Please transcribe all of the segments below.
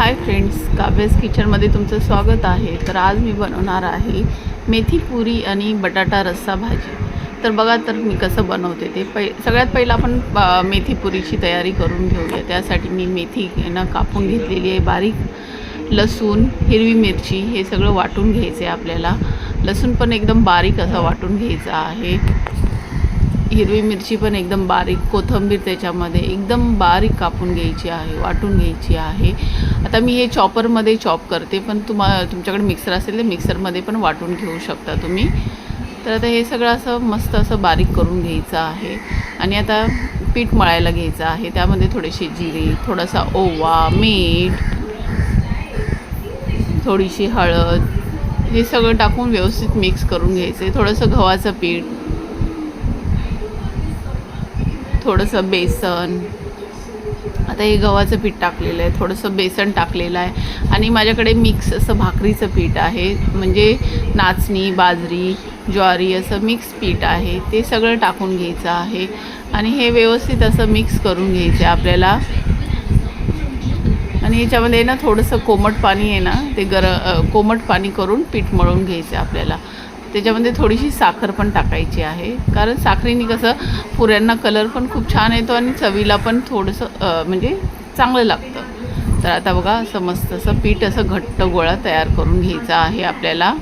Hi friends काव्यस किचनमध्ये तुमचं स्वागत आहे. तर आज मी बनवणार आहे मेथी पुरी आणि बटाटा रस्सा भाजी. तर बघा तर मी कसं बनवते ते. पै सगळ्यात पहिलं आपण मेथी पुरीची तयारी करून घेऊया. त्यासाठी मी मेथी ना कापून घेतलेली आहे बारीक. लसूण हिरवी मिरची हे सगळं वाटून घ्यायचं आहे आपल्याला. लसूण पण एकदम बारीक असं वाटून घ्यायचं आहे. हिरवी मिरची पण एकदम बारीक कोथिंबीर त्याच्यामध्ये एकदम बारीक कापून घ्यायची आहे वाटून घ्यायची आहे. आता मी हे चॉपरमध्ये चॉप करते पण तुम्हा तुमच्याकडे मिक्सर असेल तर मिक्सरमध्ये पण वाटून घेऊ शकता तुम्ही. तर आता हे सगळं असं मस्त असं बारीक करून घ्यायचं आहे. आणि आता पीठ मळायला घ्यायचं आहे त्यामध्ये थोडेसे जिरे थोडासा ओवा मीठ थोडीशी हळद हे सगळं टाकून व्यवस्थित मिक्स करून घ्यायचं आहे. थोडंसं गव्हाचं पीठ थोडंसं बेसन. आता हे गव्हाचं पीठ टाकलेलं आहे थोडंसं बेसन टाकलेलं आहे. आणि माझ्याकडे मिक्स असं भाकरीचं पीठ आहे म्हणजे नाचणी बाजरी ज्वारी असं मिक्स पीठ आहे. ते सगळं टाकून घ्यायचं आहे. आणि हे व्यवस्थित असं मिक्स करून घ्यायचं आहे आपल्याला. आणि याच्यामध्ये ना थोडंसं कोमट पाणी आहे ना ते गर कोमट पाणी करून पीठ मळून घ्यायचं आहे आपल्याला. त्याच्यामध्ये थोडीशी साखर पण टाकायची आहे. कारण साखरेने कसं पुऱ्यांना कलर पण खूप छान येतो आणि चवीला पण थोडंसं म्हणजे चांगलं लागतं. तर आता बघा समस्त असं पीठ असं घट्ट गोळा तयार करून घ्यायचा आहे आपल्याला.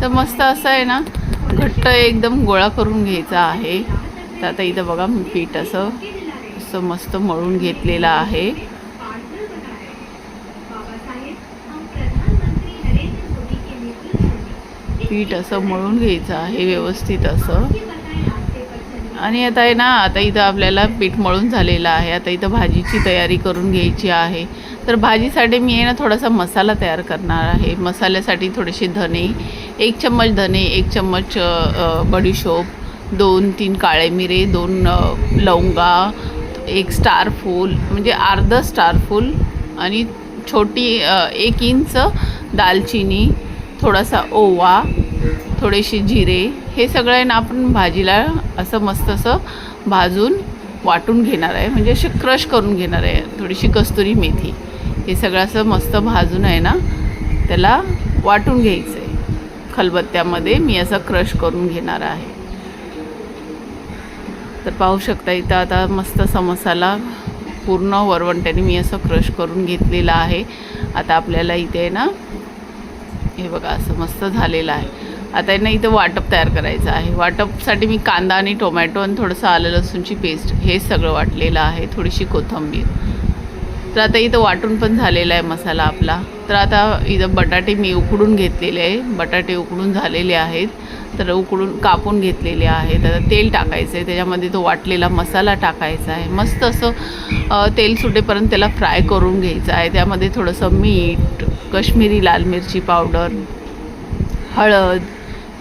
तर मस्त असं आहे ना घट्ट एकदम गोळा करून घ्यायचा आहे. तर आता इथं बघा पीठ असं असं मस्त मळून घेतलेलं आहे. पीठ असं मळून घ्यायचं आहे व्यवस्थित असं. आणि आता आहे ना आता इथं आपल्याला पीठ मळून झालेलं आहे. आता इथं भाजीची तयारी करून घ्यायची आहे. तर भाजीसाठी मी आहे ना थोडासा मसाला तयार करणार आहे. मसाल्यासाठी थोडेसे धने एक चम्मच धने एक चम्मच बडीशोप दोन तीन काळे मिरे दोन लवंगा एक स्टार फूल म्हणजे अर्ध स्टार फूल आणि छोटी एक इंच दालचिनी थोडासा ओवा थोडेसे जिरे हे सगळं आहे ना आपण भाजीला असं मस्त असं भाजून वाटून घेणार आहे. म्हणजे असे क्रश करून घेणार आहे. थोडीशी कस्तुरी मेथी. हे सगळं असं मस्त भाजून आहे ना त्याला वाटून घ्यायचं आहे खलबत्त्यामध्ये मी असं क्रश करून घेणार आहे. तर पाहू शकता इथं आता मस्त समसाला पूर्ण वरवंट्याने मी असं क्रश करून घेतलेला आहे. आता आपल्याला इथे आहे ना हे बघा असं मस्त झालेलं आहे. आता यांना इथं वाटप तयार करायचं आहे. वाटपसाठी मी कांदा आणि टोमॅटो आणि थोडंसं आलं लसूणची पेस्ट हे सगळं वाटलेलं आहे थोडीशी कोथिंबीर. तर आता इथं वाटून पण झालेला आहे मसाला आपला. तर आता इथं बटाटे मी उकडून घेतलेले आहे. बटाटे उकडून झालेले आहेत. तर उकडून कापून घेतलेले आहेत. आता तेल टाकायचं आहे. त्याच्यामध्ये तो वाटलेला मसाला टाकायचा आहे. मस्त असं तेल सुटेपर्यंत त्याला फ्राय करून घ्यायचं आहे. त्यामध्ये थोडंसं मीठ कश्मीरी लाल मिरची पावडर हळद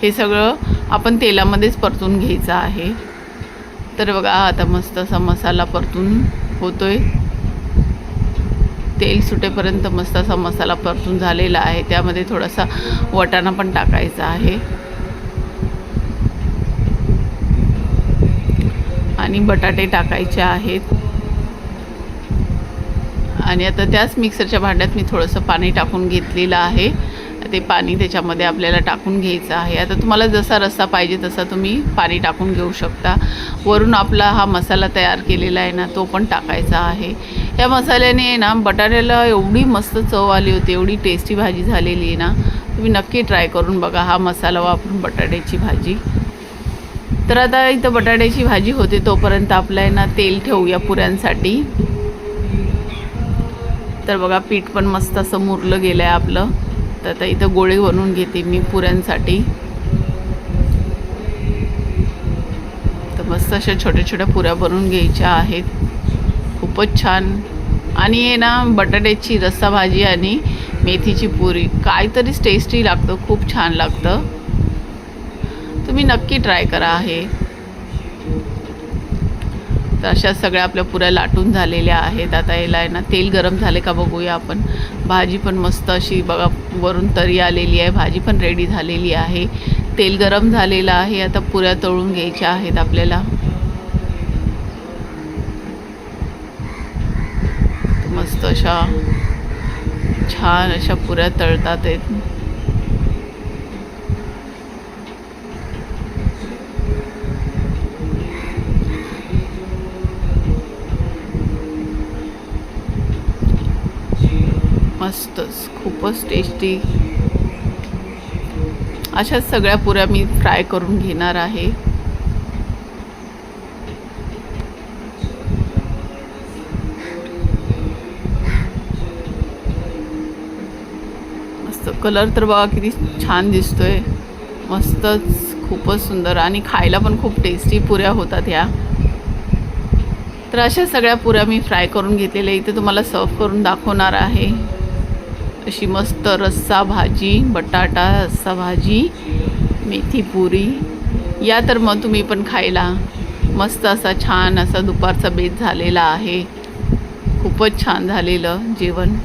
हे सगळं आपण तेलामध्येच परतून घ्यायचं आहे. तर बघा आता मस्त असा मसाला परतून होतोय. तेल सुटेपर्यंत मस्त असा मसाला परतून झालेला आहे. त्यामध्ये थोडासा वटाणा पण टाकायचा आहे. आणि बटाटे टाकायचे आहेत. आणि आता त्याच मिक्सरच्या भांड्यात मी थोडंसं पाणी टाकून घेतलेलं आहे. ते पाणी त्याच्यामध्ये आपल्याला टाकून घ्यायचं आहे. आता तुम्हाला जसा रस्सा पाहिजे तसा तुम्ही पाणी टाकून घेऊ शकता. वरून आपला हा मसाला तयार केलेला आहे ना तो पण टाकायचा आहे. या मसाल्याने आहे ना बटाट्याला एवढी मस्त चव आली होती एवढी टेस्टी भाजी झालेली आहे ना. तुम्ही नक्की ट्राय करून बघा हा मसाला वापरून बटाट्याची भाजी. तर आता इथं बटाट्याची भाजी होते तोपर्यंत आपलं आहे ना तेल ठेवूया पुऱ्यांसाठी. तर बघा पीठ पण मस्त असं मुरलं गेलं आहे आपलं. तर आता इथं गोळे बनवून घेते मी पुऱ्यांसाठी. तर मस्त अशा छोट्या छोट्या पुऱ्या बनवून घ्यायच्या आहेत. खूपच छान. आणि हे ना बटाट्याची रस्सा भाजी आणि मेथीची पुरी. काहीतरीच टेस्टी लागतं खूप छान लागतं. तुम्ही नक्की ट्राय करा हे. तर अशा सगळ्या आपल्या पुऱ्या लाटून झालेल्या आहेत. आता याला आहे ना तेल गरम झाले का बघूया आपण. भाजी पण मस्त अशी बघा वरून तरी आलेली आहे. भाजी पण रेडी झालेली आहे. तेल गरम झालेलं आहे. आता पुऱ्या तळून घ्यायच्या आहेत आपल्याला. मस्त अशा छान अशा पुऱ्या तळतात आहेत. मस्तच खूपच टेस्टी अशाच सगळ्या पुऱ्या मी फ्राय करून घेणार आहे. मस्त कलर तर बघा किती छान दिसतोय. मस्तच खूपच सुंदर. आणि खायला पण खूप टेस्टी पुऱ्या होतात ह्या. तर अशा सगळ्या पुऱ्या मी फ्राय करून घेतलेल्या इथे तुम्हाला सर्व करून दाखवणार आहे. अशी मस्त रस्सा भाजी बटाटा रस्सा भाजी मेथी पुरी. या तर मग तुम्ही पण खायला. मस्त असा छान असा दुपारचा बेत झालेला आहे. खूपच छान झालेलं जेवण.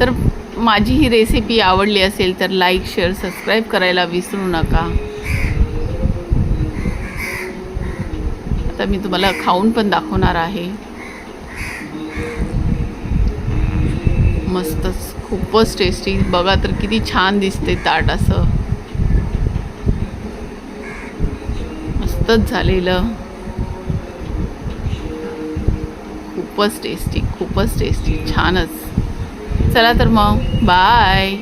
तर माझी ही रेसिपी आवडली असेल तर लाईक शेअर सबस्क्राईब करायला विसरू नका. आता मी तुम्हाला खाऊन पण दाखवणार आहे. मस्तच खूपच टेस्टी बघा तर किती छान दिसते ताट असं. मस्तच झालेलं. खूपच टेस्टी खूपच टेस्टी छानच. चला तर मग. बाय